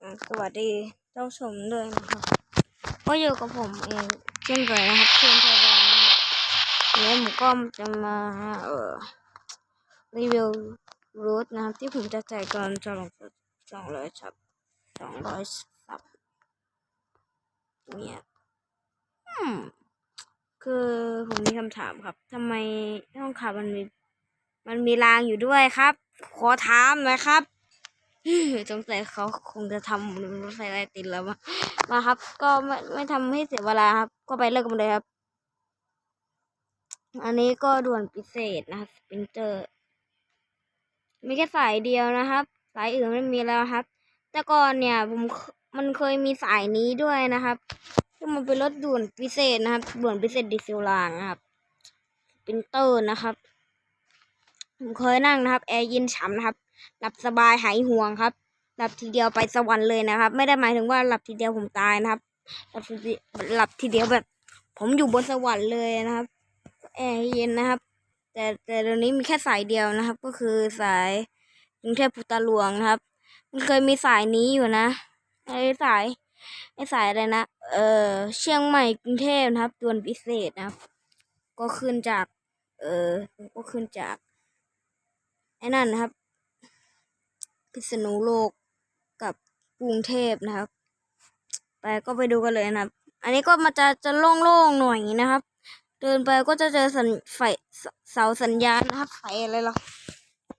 สวัสดีเจ้าชมด้วยนะครับก็อยู่กับผมเองเช่นเคยนะครับเช่นเคยนะครับวันนี้ผมก็จะมาเอ่อรีวิวรูทนะครับที่ผมจะจ่ายก่อนจะลงสองร้อยชับสองร้อยสับเนี่ยอืมคือผมมีคำถามครับทำไมห้องขับมันมีมันมีรางอยู่ด้วยครับ ขอถามหน่อยครับ สงสัยเขาคงจะทำรถไฟใต้ดินแล้วมามาครับ ก็ไม่ไม่ทำให้เสียเวลาครับ ก็ไปเลิกกันเลยครับ อันนี้ก็ด่วนพิเศษนะครับสปินเตอร์ มีแค่สายเดียวนะครับ สายอื่นไม่มีแล้วครับ แต่ก่อนเนี่ยผมมันเคยมีสายนี้ด้วยนะครับซึ่งมันเป็นรถด่วนพิเศษนะครับ ด่วนพิเศษดีเซลรางนะครับสปินเตอร์นะครับ ผมเคยนั่งนะครับ แอร์เย็นฉ่ำนะครับ หลับสบายหายห่วงครับ หลับทีเดียวไปสวรรค์เลยนะครับ ไม่ได้หมายถึงว่าหลับทีเดียวผมตายนะครับ หลับทีเดียวหลับทีเดียวแบบ ผมอยู่บนสวรรค์เลยนะครับ แอร์เย็นนะครับ แต่แต่เดี๋ยวนี้มีแค่สายเดียวนะครับ ก็คือสายกรุงเทพพุตาหลวงนะครับ มันเคยมีสายนี้อยู่นะไอ้สายไอ้สายอะไรนะ เออเชียงใหม่กรุงเทพนะครับด่วนพิเศษนะครับ ก็ขึ้นจาก เออก็ขึ้นจาก ไอ้นั่นนะครับ พิษณุโลกกับกรุงเทพนะครับ ไปก็ไปดูกันเลยนะครับ อันนี้ก็มาจะจะโล่งๆหน่อยนะครับ เดินไปก็จะเจอสัญไฟเสาสัญญาณนะครับไฟอะไรหรอ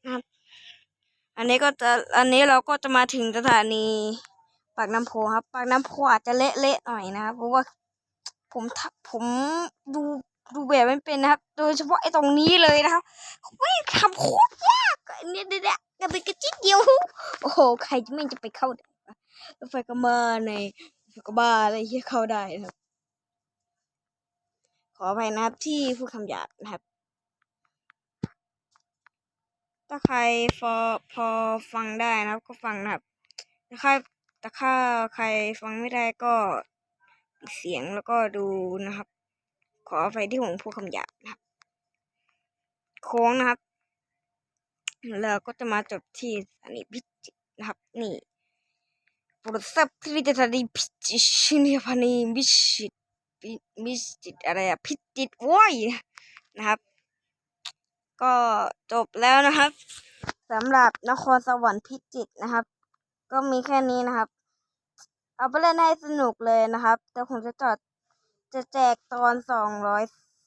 นะครับ อันนี้ก็จะอันนี้เราก็จะมาถึงสถานีปากน้ำโพครับ ปากน้ำโพอาจจะเละๆหน่อยนะครับเพราะว่าผมทักผมดูดูแบบไม่เป็นนะครับ โดยเฉพาะไอ้ตรงนี้เลยนะครับไม่ทำโคตรยาก อันนี้เด็ดๆกระติกกระจิ๊ดเดียว โอ้โห ใครจะไม่จะไปเข้าได้รถไฟก็มาในรถไฟก็บ้าอะไรที่เข้าได้นะครับ ขออภัยนะครับที่พูดคำหยาบนะครับ ถ้าใครพอพอฟังได้นะครับก็ฟังนะครับ ถ้าแต่ถ้าใครฟังไม่ได้ก็ปิดเสียงแล้วก็ดูนะครับ ขออภัยที่ผมพูดคำหยาบนะครับ โค้งนะครับ แล้วก็จะมาจบที่สถานีพิจิตรนะครับนี่โปรดทราบที่สถานีพิจิตรชินีพานีพิจิตรพิพิจิตอะไรอะพิจิตโว้ยนะครับ ก็จบแล้วนะครับสำหรับนครสวรรค์พิจิตนะครับ ก็มีแค่นี้นะครับ เอาไปเล่นให้สนุกเลยนะครับ แต่ผมจะจอดจะแจกตอนสองร้อย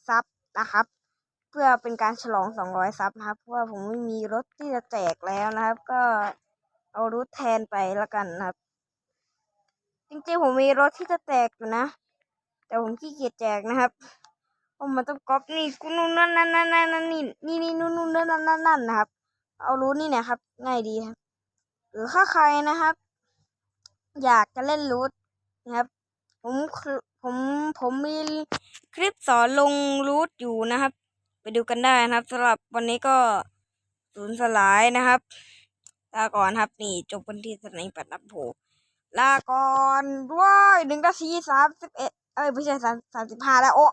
ซับนะครับ เพื่อเป็นการฉลองสองร้อยซับนะครับ เพราะว่าผมไม่มีรถที่จะแจกแล้วนะครับ ก็เอารถแทนไปแล้วกันนะครับ จริงๆผมมีรถที่จะแจกอยู่นะ แต่ผมขี้เกียจแจกนะครับเพราะมันต้องก๊อปนี่กูนู่นนั่นนั่นนั่นนั่นนี่นี่นี่นู่นนู่นนั่นนั่นนั่นนะครับ เอารูทนี่นะครับ ง่ายดีครับ หรือถ้าใครนะครับ อยากจะเล่นรูทนะครับ ผมผมผมมีคลิปสอนลงรูทอยู่นะครับ ไปดูกันได้นะครับสำหรับวันนี้ก็สูญสลายนะครับลาก่อนครับนี่จบวันที่สนานีปัดนับโผลาก่อนด้วยหนึ่งนาทีสามสิบเอ็ดเอ้ยไม่ใช่สามสามสิบห้าแล้วโอ้